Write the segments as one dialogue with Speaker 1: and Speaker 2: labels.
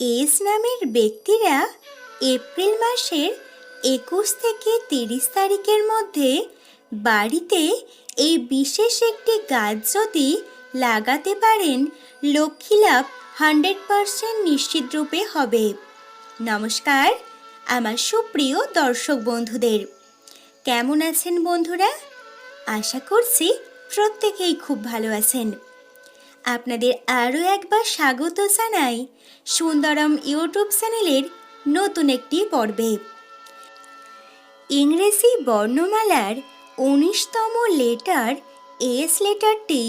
Speaker 1: S নামের ব্যক্তিরা April মাসের একুশ থেকে তিরিশ তারিখের মধ্যে বাড়িতে এই বিশেষ একটি গাছ যদি লাগাতে পারেন লক্ষ্মী লাভ হান্ড্রেড পারসেন্ট নিশ্চিত রূপে হবে। নমস্কার, আমার সুপ্রিয় দর্শক বন্ধুদের। কেমন আছেন বন্ধুরা? আশা করছি প্রত্যেকেই খুব ভালো আছেন। আপনাদের আরও একবার স্বাগত জানাই সুন্দরম ইউটিউব চ্যানেলের নতুন একটি পর্বে। ইংরেজি বর্ণমালার উনিশতম লেটার, এস লেটারটি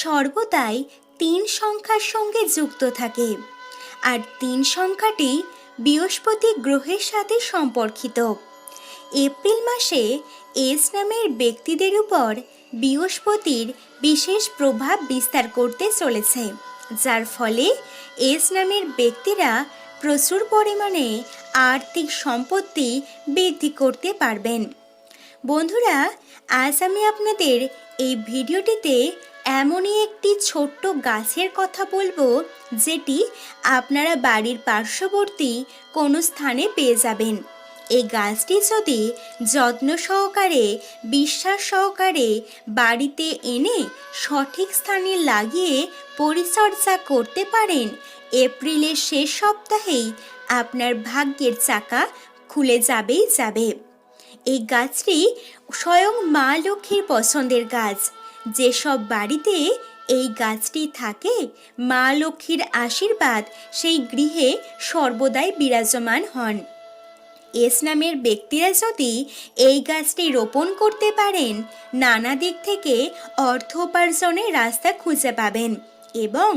Speaker 1: সর্বদাই তিন সংখ্যার সঙ্গে যুক্ত থাকে আর তিন সংখ্যাটি বৃহস্পতি গ্রহের সাথে সম্পর্কিত। এপ্রিল মাসে এস নামের ব্যক্তিদের উপর বৃহস্পতির বিশেষ প্রভাব বিস্তার করতে চলেছে, যার ফলে এস নামের ব্যক্তিরা প্রচুর পরিমাণে আর্থিক সম্পত্তি বৃদ্ধি করতে পারবেন। বন্ধুরা, আজ আমি আপনাদের এই ভিডিওটিতে এমনই একটি ছোট্ট গাছের কথা বলব, যেটি আপনারা বাড়ির পার্শ্ববর্তী কোনো স্থানে পেয়ে যাবেন। এই গাছটি যদি যত্ন সহকারে, বিশ্বাস সহকারে বাড়িতে এনে সঠিক স্থানে লাগিয়ে পরিচর্যা করতে পারেন, এপ্রিলের শেষ সপ্তাহেই আপনার ভাগ্যের চাকা খুলে যাবেই যাবে। এই গাছটি স্বয়ং মা লক্ষ্মীর পছন্দের গাছ। যেসব বাড়িতে এই গাছটি থাকে, মা লক্ষ্মীর আশীর্বাদ সেই গৃহে সর্বদাই বিরাজমান হন। এস নামের ব্যক্তিরা যদি এই গাছটি রোপণ করতে পারেন, নানা দিক থেকে অর্থ উপার্জনের রাস্তা খুঁজে পাবেন এবং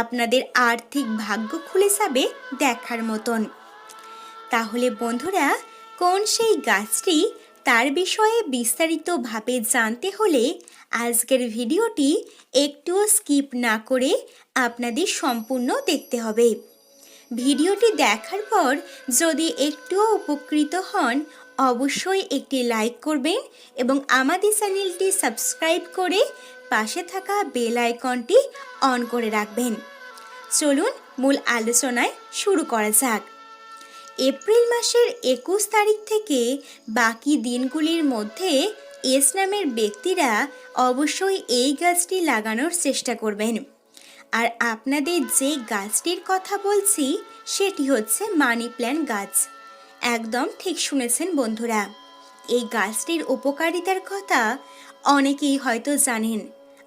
Speaker 1: আপনাদের আর্থিক ভাগ্য খুলে যাবে দেখার মতন। তাহলে বন্ধুরা, কোন সেই গাছটি তার বিষয়ে বিস্তারিতভাবে জানতে হলে আজকের ভিডিওটি একটুও স্কিপ না করে আপনাদের সম্পূর্ণ দেখতে হবে। ভিডিওটি দেখার পর যদি একটুও উপকৃত হন, অবশ্যই একটি লাইক করবেন এবং আমাদের চ্যানেলটি সাবস্ক্রাইব করে পাশে থাকা বেল আইকনটি অন করে রাখবেন। চলুন মূল আলোচনায় শুরু করা যাক। এপ্রিল মাসের একুশ তারিখ থেকে বাকি দিনগুলির মধ্যে এস নামের ব্যক্তিরা অবশ্যই এই গাছটি লাগানোর চেষ্টা করবেন। আর আপনাদের যে গাছটির কথা বলছি, সেটি হচ্ছে মানি প্ল্যান্ট গাছ। একদম ঠিক শুনেছেন বন্ধুরা। এই গাছটির উপকারিতার কথা অনেকেই হয়তো জানেন,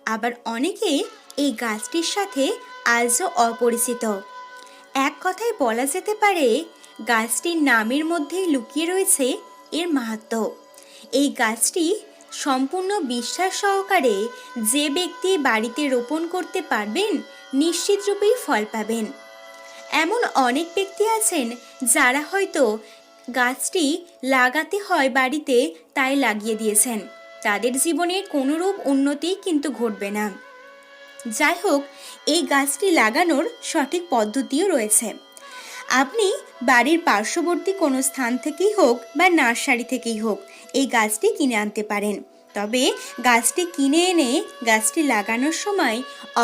Speaker 1: আবার অনেকে এই গাছটির সাথে আজও অপরিচিত। এক কথায় বলা যেতে পারে, গাছটির নামের মধ্যেই লুকিয়ে রয়েছে এর মাহাত্ম। এই গাছটি সম্পূর্ণ বিশ্বাস সহকারে যে ব্যক্তি বাড়িতে রোপণ করতে পারবেন নিশ্চিত রূপেই ফল পাবেন। এমন অনেক ব্যক্তি আছেন যারা হয়তো গাছটি লাগাতে হয় বাড়িতে তাই লাগিয়ে দিয়েছেন। তাদের জীবনে কোনোরূপ উন্নতি কিন্তু ঘটবে না। যাই হোক, এই গাছটি লাগানোর সঠিক পদ্ধতিও রয়েছে। আপনি বাড়ির পার্শ্ববর্তী কোনো স্থান থেকেই হোক বা নার্সারি থেকেই হোক, এই গাছটি কিনে আনতে পারেন। তবে গাছটি কিনে এনে গাছটি লাগানোর সময়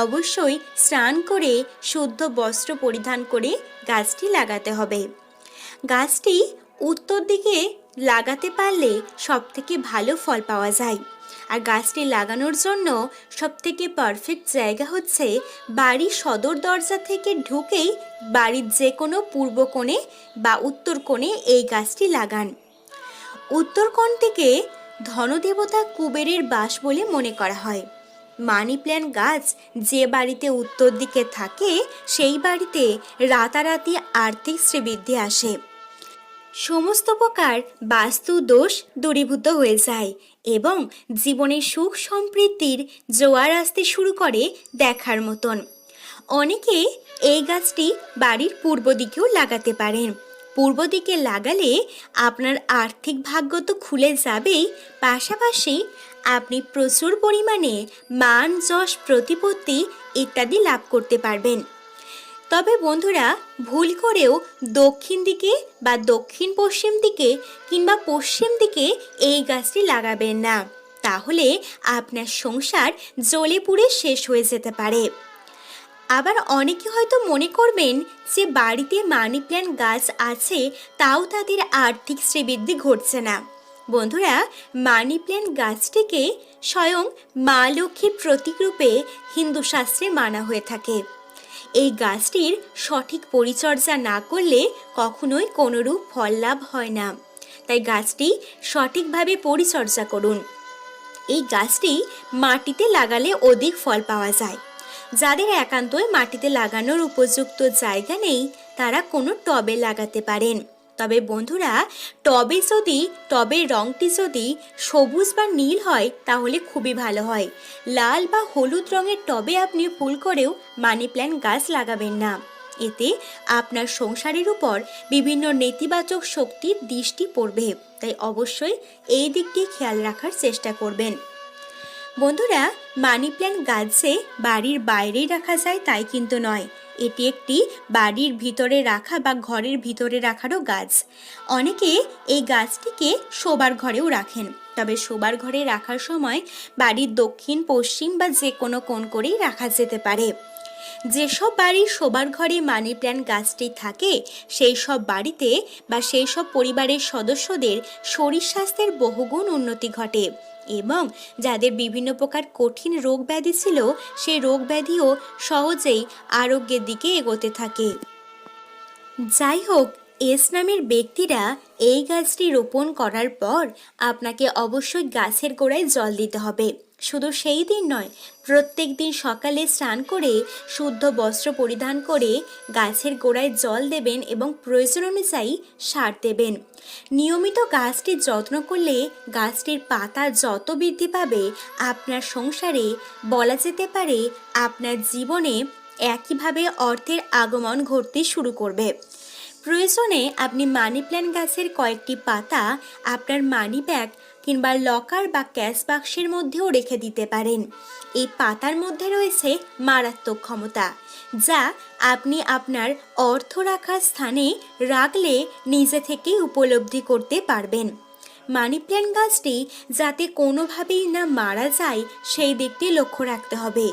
Speaker 1: অবশ্যই স্নান করে শুদ্ধ বস্ত্র পরিধান করে গাছটি লাগাতে হবে। গাছটি উত্তর দিকে লাগাতে পারলে সবথেকে ভালো ফল পাওয়া যায়। আর গাছটি লাগানোর জন্য সবথেকে পারফেক্ট জায়গা হচ্ছে বাড়ির সদর দরজা থেকে ঢুকেই বাড়ির যে কোনো পূর্ব কোণে বা উত্তর কোণে এই গাছটি লাগান। উত্তর কোণটিকে ধনদেবতা কুবেরের বাস বলে মনে করা হয়। মানি প্ল্যান্ট গাছ যে বাড়িতে উত্তর দিকে থাকে, সেই বাড়িতে রাতারাতি আর্থিক শ্রীবৃদ্ধি আসে। সমস্ত প্রকার বাস্তু দোষ দূরীভূত হয়ে যায় এবং জীবনে সুখ সমৃদ্ধির জোয়ার আসতে শুরু করে দেখার মতন। অনেকে এই গাছটি বাড়ির পূর্ব দিকেও লাগাতে পারেন। পূর্ব দিকে লাগালে আপনার আর্থিক ভাগ্য তো খুলে যাবেই। পাশাপাশি আপনি প্রচুর পরিমাণে মান, যশ, প্রতিপত্তি ইত্যাদি লাভ করতে পারবেন। তবে বন্ধুরা, ভুল করেও দক্ষিণ দিকে বা দক্ষিণ পশ্চিম দিকে কিংবা পশ্চিম দিকে এই গাছটি লাগাবেন না। তাহলে আপনার সংসার জ্বলে পুড়ে শেষ হয়ে যেতে পারে। আবার অনেকে হয়তো মনে করবেন যে বাড়িতে মানি প্ল্যান্ট গাছ আছে, তাও তাদের আর্থিক শ্রীবৃদ্ধি ঘটছে না। বন্ধুরা মানি প্ল্যান্ট গাছটিকে স্বয়ং মা লক্ষ্মীর প্রতীক রূপে হিন্দু শাস্ত্রে মানা হয়ে থাকে। এই গাছটির সঠিক পরিচর্যা না করলে কখনোই কোনোরূপ ফল লাভ হয় না। তাই গাছটি সঠিকভাবে পরিচর্যা করুন। এই গাছটি মাটিতে লাগালে অধিক ফল পাওয়া যায়। যাদের একান্তই মাটিতে লাগানোর উপযুক্ত জায়গা নেই, তারা কোনো টবে লাগাতে পারেন। তবে বন্ধুরা, টবে যদি, টবের রঙটি যদি সবুজ বা নীল হয়, তাহলে খুবই ভালো হয়। লাল বা হলুদ রঙের টবে আপনি ফুল করেও মানি প্ল্যান্ট গাছ লাগাবেন না। এতে আপনার সংসারের উপর বিভিন্ন নেতিবাচক শক্তির দৃষ্টি পড়বে। তাই অবশ্যই এই দিকটি খেয়াল রাখার চেষ্টা করবেন। বন্ধুরা মানি প্ল্যান্ট গাছে বাড়ির বাইরেই রাখা যায়, তাই কিন্তু নয়। এটি একটি বাড়ির ভিতরে রাখা বা ঘরের ভিতরে রাখারও গাছ। অনেকে এই গাছটিকে শোবার ঘরেও রাখেন। তবে শোবার ঘরে রাখার সময় বাড়ির দক্ষিণ, পশ্চিম বা যে কোনো কোণ করেই রাখা যেতে পারে। যেসব বাড়ির শোবার ঘরে মানি প্ল্যান্ট গাছটি থাকে, সেই সব বাড়িতে বা সেই সব পরিবারের সদস্যদের শরীর স্বাস্থ্যের বহুগুণ উন্নতি ঘটে এবং যাদের বিভিন্ন প্রকার কঠিন রোগ ব্যাধি ছিল সেই রোগ ব্যাধিও সহজেই আরোগ্যের দিকে এগোতে থাকে। যাই হোক, এস নামের ব্যক্তিরা এই গাছটি রোপণ করার পর আপনাকে অবশ্যই গাছের গোড়ায় জল দিতে হবে। শুধু সেই দিন নয়, প্রত্যেক দিন সকালে স্নান করে, শুদ্ধ বস্ত্র পরিধান করে, গাছের গোড়ায় জল দেবেন এবং প্রয়োজন অনুযায়ী সার দেবেন। নিয়মিত গাছটির যত্ন করলে গাছটির পাতা যত বৃদ্ধি পাবে, আপনার সংসারে বলা যেতে পারে আপনার জীবনে একইভাবে অর্থের আগমন ঘটতে শুরু করবে। প্রয়োজনে আপনি মানি প্ল্যান্ট গাছের কয়েকটি পাতা আপনার মানি ব্যাগ কিংবা লকার বা ক্যাশ বাক্সের মধ্যেও রেখে দিতে পারেন। এই পাতার মধ্যে রয়েছে মারাত্মক ক্ষমতা, যা আপনি আপনার অর্থ রাখার স্থানে রাখলে নিজে থেকেই উপলব্ধি করতে পারবেন। মানি প্ল্যান্ট গাছটি যাতে কোনোভাবেই না মারা যায়, সেই দিকটি লক্ষ্য রাখতে হবে।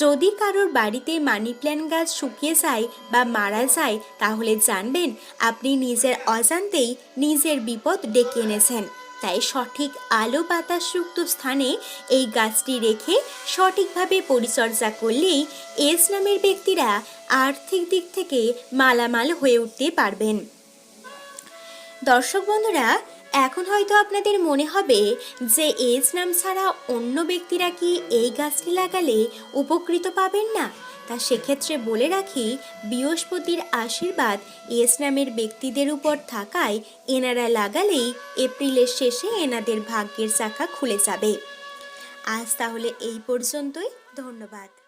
Speaker 1: যদি কারোর বাড়িতে মানি প্ল্যান্ট গাছ শুকিয়ে যায় বা মারা যায়, তাহলে জানবেন আপনি নিজের অজান্তেই নিজের বিপদ ডেকে এনেছেন। তাই সঠিক আলো বাতাসযুক্ত স্থানে এই গাছটি রেখে সঠিকভাবে পরিচর্যা করলেই এস নামের ব্যক্তিরা আর্থিক দিক থেকে মালামাল হয়ে উঠতে পারবেন। দর্শক বন্ধুরা, এখন হয়তো আপনাদের মনে হবে যে এজ নাম ছাড়া অন্য ব্যক্তিরা কি এই গাছটি লাগালে উপকৃত পাবেন না? তা সেক্ষেত্রে বলে রাখি, বৃহস্পতির আশীর্বাদ এস নামের ব্যক্তিদের উপর থাকায় এনারা লাগালেই এপ্রিলের শেষে এনাদের ভাগ্যের চাকা খুলে যাবে। আজ তাহলে এই পর্যন্তই। ধন্যবাদ।